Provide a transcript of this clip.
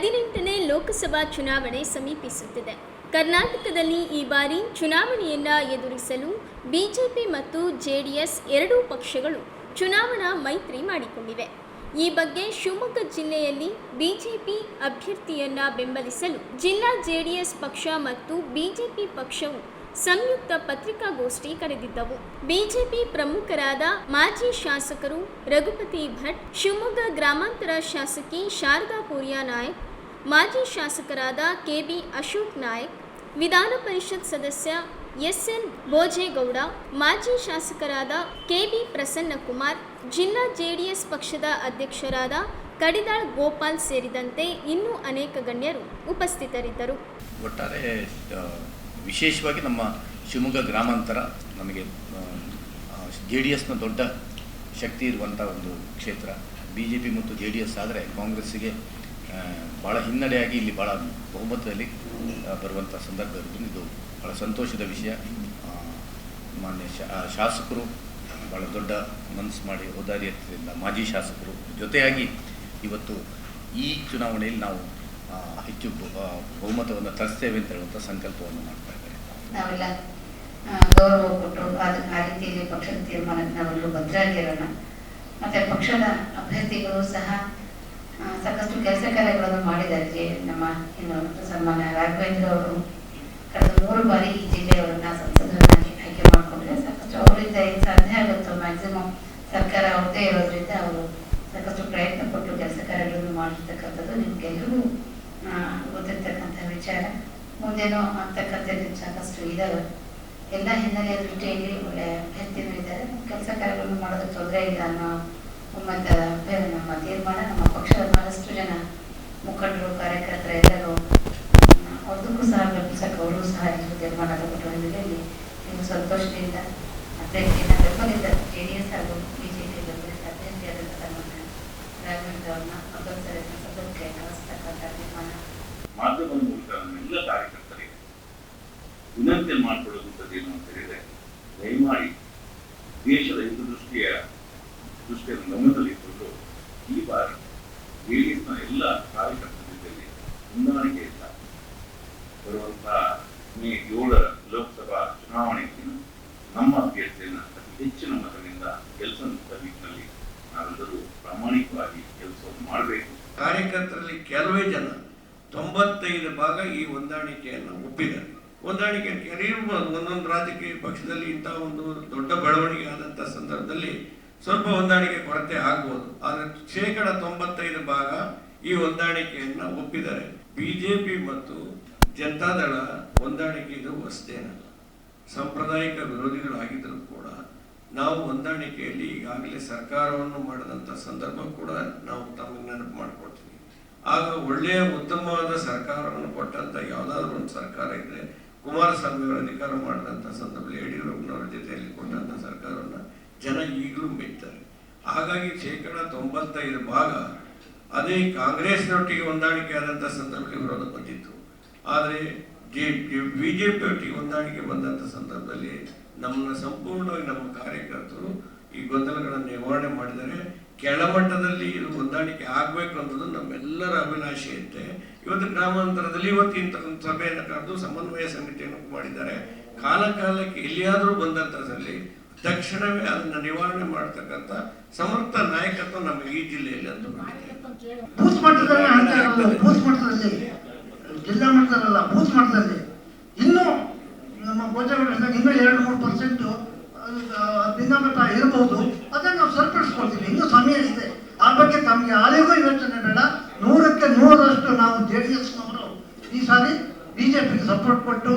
ಹದಿನೆಂಟನೇ ಲೋಕಸಭಾ ಚುನಾವಣೆ ಸಮೀಪಿಸುತ್ತಿದೆ. ಕರ್ನಾಟಕದಲ್ಲಿ ಈ ಬಾರಿ ಚುನಾವಣೆಯನ್ನ ಎದುರಿಸಲು ಬಿಜೆಪಿ ಮತ್ತು ಜೆಡಿಎಸ್ ಎರಡೂ ಪಕ್ಷಗಳು ಚುನಾವಣಾ ಮೈತ್ರಿ ಮಾಡಿಕೊಂಡಿವೆ. ಈ ಬಗ್ಗೆ ಶಿವಮೊಗ್ಗ ಜಿಲ್ಲೆಯಲ್ಲಿ ಬಿಜೆಪಿ ಅಭ್ಯರ್ಥಿಯನ್ನ ಬೆಂಬಲಿಸಲು ಜಿಲ್ಲಾ ಜೆಡಿಎಸ್ ಪಕ್ಷ ಮತ್ತು ಬಿಜೆಪಿ ಪಕ್ಷವು ಸಂಯುಕ್ತ ಪತ್ರಿಕಾಗೋಷ್ಠಿ ಕರೆದಿದ್ದವು. ಬಿಜೆಪಿ ಪ್ರಮುಖರಾದ ಮಾಜಿ ಶಾಸಕರು ರಘುಪತಿ ಭಟ್, ಶಿವಮೊಗ್ಗ ಗ್ರಾಮಾಂತರ ಶಾಸಕಿ ಶಾರದಾ ಪೂರ್ಯ ನಾಯಕ್ ಮಾಜಿ ಶಾಸಕರಾದ ಕೆಬಿ ಅಶೋಕ್ ನಾಯಕ್, ವಿಧಾನ ಪರಿಷತ್ ಸದಸ್ಯ ಎಸ್ಎನ್ ಭೋಜೇಗೌಡ, ಮಾಜಿ ಶಾಸಕರಾದ ಕೆಬಿ ಪ್ರಸನ್ನಕುಮಾರ್, ಜಿಲ್ಲಾ ಜೆಡಿಎಸ್ ಪಕ್ಷದ ಅಧ್ಯಕ್ಷರಾದ ಕಡಿದಾಳ್ ಗೋಪಾಲ್ ಸೇರಿದಂತೆ ಇನ್ನೂ ಅನೇಕ ಗಣ್ಯರು ಉಪಸ್ಥಿತರಿದ್ದರು. ಒಟ್ಟಾರೆ ವಿಶೇಷವಾಗಿ ನಮ್ಮ ಶಿವಮೊಗ್ಗ ಗ್ರಾಮಾಂತರ ನಮಗೆ ಜೆ ಡಿ ಎಸ್ನ ದೊಡ್ಡ ಶಕ್ತಿ ಇರುವಂಥ ಒಂದು ಕ್ಷೇತ್ರ. ಬಿ ಜೆ ಪಿ ಮತ್ತು ಜೆ ಡಿ ಎಸ್ ಆದರೆ ಕಾಂಗ್ರೆಸ್ಸಿಗೆ ಭಾಳ ಹಿನ್ನಡೆಯಾಗಿ ಇಲ್ಲಿ ಭಾಳ ಬಹುಮತದಲ್ಲಿ ಬರುವಂಥ ಸಂದರ್ಭ ಇರೋದು ಇದು ಭಾಳ ಸಂತೋಷದ ವಿಷಯ. ಮಾನ್ಯ ಶಾಸಕರು ಭಾಳ ದೊಡ್ಡ ಮನಸ್ಸು ಮಾಡಿ ಔದಾರ್ಯತೆಯಿಂದ ಮಾಜಿ ಶಾಸಕರು ಜೊತೆಯಾಗಿ ಇವತ್ತು ಈ ಚುನಾವಣೆಯಲ್ಲಿ ನಾವು ಹೆಚ್ಚು ಬಹುಮತವನ್ನು ತರಿಸ್ತೇವೆ ಅಂತ ಹೇಳುವಂಥ ಸಂಕಲ್ಪವನ್ನು ಮಾಡ್ತಾ ಇದ್ದಾರೆ. ನಾವೆಲ್ಲ ಗೌರವ ಕೊಟ್ಟು ಅದು ಆ ರೀತಿಯಲ್ಲಿ ಪಕ್ಷದ ತೀರ್ಮಾನಕ್ಕೆ ಭದ್ರಾಗಿರೋಣ. ಮತ್ತೆ ಪಕ್ಷದ ಅಭ್ಯರ್ಥಿಗಳು ಸಹ ಸಾಕಷ್ಟು ಕೆಲಸ ಕಾರ್ಯಗಳನ್ನು ಮಾಡಿದ್ದಾರೆ ನಮ್ಮ ಏನು ಸನ್ಮಾನ ರಾಘವೇಂದ್ರ ಅವರು ಕಳೆದ ಮೂರು ಬಾರಿ ಈ ಜಿಲ್ಲೆಯವರನ್ನ ಸಂಸದರನ್ನಾಗಿ ಆಯ್ಕೆ ಮಾಡಿಕೊಂಡ್ರೆ ಸಾಕಷ್ಟು ಅವರಿಂದ ಏನು ಸಾಧ್ಯ ಆಗುತ್ತೋ ಮ್ಯಾಕ್ಸಿಮಮ್ ಸರ್ಕಾರ ಅವ್ರದ್ದೇ ಇರೋದ್ರಿಂದ ಅವರು ಸಾಕಷ್ಟು ಪ್ರಯತ್ನ ಪಟ್ಟು ಕೆಲಸ ಕಾರ್ಯಗಳನ್ನು ಮಾಡಿರ್ತಕ್ಕಂಥದ್ದು ನಿಮ್ಗೆಲ್ಲರಿಗೂ ಗೊತ್ತಿರ್ತಕ್ಕಂಥ ವಿಚಾರ. ಮುಂದೇನೋ ಆಗ್ತಕ್ಕಂಥದ್ದು ಸಾಕಷ್ಟು ಇದಾವೆ. ಎಲ್ಲ ಹಿನ್ನೆಲೆಯ ದೃಷ್ಟಿಯಲ್ಲಿ ಒಳ್ಳೆಯ ಅಭ್ಯರ್ಥಿಗಳು ಇದ್ದಾರೆ. ಕೆಲಸ ಕಾರ್ಯಗಳನ್ನು ಮಾಡೋದಕ್ಕೆ ತೊಂದರೆ ಇಲ್ಲ ಅನ್ನೋ ನಮ್ಮ ತೀರ್ಮಾನ, ನಮ್ಮ ಪಕ್ಷದ ಬಹಳಷ್ಟು ಜನ ಮುಖಂಡರು, ಕಾರ್ಯಕರ್ತರ ಎಲ್ಲರೂ ಅವ್ರದಕ್ಕೂ ಸಹ ಬೆಂಬಲಿಸಕ್ಕೆ ಅವರು ಸಹ ಎಲ್ಲರೂ ತೀರ್ಮಾನ ತಗೊಂಡು ಹಿನ್ನೆಲೆಯಲ್ಲಿ ಸಂತೋಷದಿಂದ ಅಭ್ಯರ್ಥಿಯನ್ನು ಬೆಂಬಲಿತ ಜೆ ಡಿ ಎಸ್ ಹಾಗೂ ಬಿಜೆಪಿ ಬೆಂಬಲಿತ ಅಭ್ಯರ್ಥಿಯಾದಂಥ ನಮ್ಮ ರಾಘವೇಂದ್ರ ತೀರ್ಮಾನ. ಮಾಧ್ಯಮದ ಮೂಲಕ ನಮ್ಮೆಲ್ಲ ಕಾರ್ಯಕರ್ತರಿಗೆ ವಿನಂತಿ ಮಾಡಿಕೊಳ್ಳುವಂಥದ್ದು ಏನು ಅಂತ ಹೇಳಿದ್ರೆ, ದಯಮಾಡಿ ದೇಶದ ಹಿತದೃಷ್ಟಿಯ ದೃಷ್ಟಿಯನ್ನು ಗಮನದಲ್ಲಿಟ್ಟುಕೊಂಡು ಈ ಬಾರಿ ಜೆಡಿಎಸ್ನ ಕಾರ್ಯಕರ್ತದಲ್ಲಿ ಹೊಂದಾಣಿಕೆ ಇಲ್ಲ. ಬರುವಂತಹ ಮೇ ಏಳರ ಲೋಕಸಭಾ ಚುನಾವಣೆಗೆ ನಮ್ಮ ಅಭ್ಯರ್ಥಿಯನ್ನು ಅತಿ ಹೆಚ್ಚಿನ ಮತದಿಂದ ಕೆಲಸ ನಿಟ್ಟಿನಲ್ಲಿ ನಾವೆಲ್ಲರೂ ಪ್ರಾಮಾಣಿಕವಾಗಿ ಕೆಲಸವನ್ನು ಮಾಡಬೇಕು. ಕಾರ್ಯಕರ್ತರಲ್ಲಿ ಕೆಲವೇ ಜನ ತೊಂಬತ್ತೈದು ಭಾಗ ಈ ಹೊಂದಾಣಿಕೆಯನ್ನು ಒಪ್ಪಿದ್ದಾರೆ. ಹೊಂದಾಣಿಕೆ ಇರ್ಬೋದು, ಒಂದೊಂದು ರಾಜಕೀಯ ಪಕ್ಷದಲ್ಲಿ ಇಂಥ ಒಂದು ದೊಡ್ಡ ಬೆಳವಣಿಗೆ ಆದಂಥ ಸಂದರ್ಭದಲ್ಲಿ ಸ್ವಲ್ಪ ಹೊಂದಾಣಿಕೆ ಕೊರತೆ ಆಗ್ಬೋದು. ಆದರೆ ಶೇಕಡ ತೊಂಬತ್ತೈದು ಭಾಗ ಈ ಹೊಂದಾಣಿಕೆಯನ್ನು ಒಪ್ಪಿದ್ದಾರೆ. ಬಿಜೆಪಿ ಮತ್ತು ಜನತಾದಳ ಹೊಂದಾಣಿಕೆ ಇದು ಹೊಸದೇನಲ್ಲ ಸಾಂಪ್ರದಾಯಿಕ ವಿರೋಧಿಗಳಾಗಿದ್ದರೂ ಕೂಡ ನಾವು ಹೊಂದಾಣಿಕೆಯಲ್ಲಿ ಈಗಾಗಲೇ ಸರ್ಕಾರವನ್ನು ಮಾಡಿದಂಥ ಸಂದರ್ಭ ಕೂಡ ನಾವು ತಮಗೆ ನೆನಪು ಮಾಡಿಕೊಡ್ತೀವಿ ಆಗ ಒಳ್ಳೆಯ ಉತ್ತಮವಾದ ಸರ್ಕಾರವನ್ನು ಕೊಟ್ಟಂತ ಯಾವುದಾದ್ರೂ ಒಂದು ಸರ್ಕಾರ ಇದ್ರೆ ಕುಮಾರಸ್ವಾಮಿ ಅವರು ಅಧಿಕಾರ ಮಾಡಿದಂಥ ಸಂದರ್ಭದಲ್ಲಿ ಯಡಿಯೂರಪ್ಪನವರ ಜೊತೆಯಲ್ಲಿ ಕೊಟ್ಟಂಥ ಸರ್ಕಾರವನ್ನು ಜನ ಈಗಲೂ ಮೆಚ್ತಾರೆ ಹಾಗಾಗಿ ಶೇಕಡ ತೊಂಬತ್ತೈದು ಭಾಗ ಅದೇ ಕಾಂಗ್ರೆಸ್ನೊಟ್ಟಿಗೆ ಹೊಂದಾಣಿಕೆ ಆದಂಥ ಸಂದರ್ಭಕ್ಕೆ ವಿರೋಧ ಬಂದಿತ್ತು ಆದರೆ ಜೆ ಬಿ ಜೆ ಪಿಯೊಟ್ಟಿಗೆ ಹೊಂದಾಣಿಕೆ ಬಂದಂಥ ಸಂದರ್ಭದಲ್ಲಿ ನಮ್ಮನ್ನು ಸಂಪೂರ್ಣವಾಗಿ ನಮ್ಮ ಕಾರ್ಯಕರ್ತರು ಈ ಗೊಂದಲಗಳನ್ನು ನಿವಾರಣೆ ಮಾಡಿದರೆ ಕೆಳಮಟ್ಟದಲ್ಲಿ ಇದು ಹೊಂದಾಣಿಕೆ ಆಗಬೇಕು ಅನ್ನೋದು ನಮ್ಮೆಲ್ಲರ ಅಭಿಲಾಷೆಯಂತೆ ಇವತ್ತು ಗ್ರಾಮಾಂತರದಲ್ಲಿ ಇವತ್ತು ಇಂಥ ಸಭೆಯನ್ನು ಕರೆದು ಸಮನ್ವಯ ಸಮಿತಿಯನ್ನು ಮಾಡಿದ್ದಾರೆ. ಕಾಲ ಕಾಲಕ್ಕೆ ಎಲ್ಲಿಯಾದರೂ ಬಂದಂಥದ್ರಲ್ಲಿ ತಕ್ಷಣವೇ ಅದನ್ನ ನಿವಾರಣೆ ಮಾಡ್ತಕ್ಕಂಥ ಸಮರ್ಥ ನಾಯಕತ್ವ ನಮಗೆ ಈ ಜಿಲ್ಲೆಯಲ್ಲಿ ಅಂತ ಬೂತ್ ಮಟ್ಟದಲ್ಲಿ ಬೂತ್ ಮಟ್ಟದಲ್ಲಿ. ಜಿಲ್ಲಾ ಮಟ್ಟದಲ್ಲ ಬೂತ್ ಮಟ್ಟದಲ್ಲಿ. ಇನ್ನೂ ನಮ್ಮ ಗೋಚರದಾಗ ಇನ್ನೂ ಎರಡು, ಮೂರು ಪರ್ಸೆಂಟ್ ಭಿನ್ನಮತ ಇರಬಹುದು ಅದನ್ನು ನಾವು ಸರಿಪಡಿಸ್ಕೊಳ್ತೀವಿ. ಇನ್ನೂ ಸಮಯ ಇದೆ. ಆ ಬಗ್ಗೆ ತಮಗೆ ಆಲೆಗೂ ಯೋಚನೆ ಬೇಡ. ನೂರಕ್ಕೆ ನೂರರಷ್ಟು ನಾವು ಜೆ ಡಿ ಎಸ್ನವರು ಈ ಸಾರಿ ಬಿಜೆಪಿಗೆ ಸಪೋರ್ಟ್ ಕೊಟ್ಟು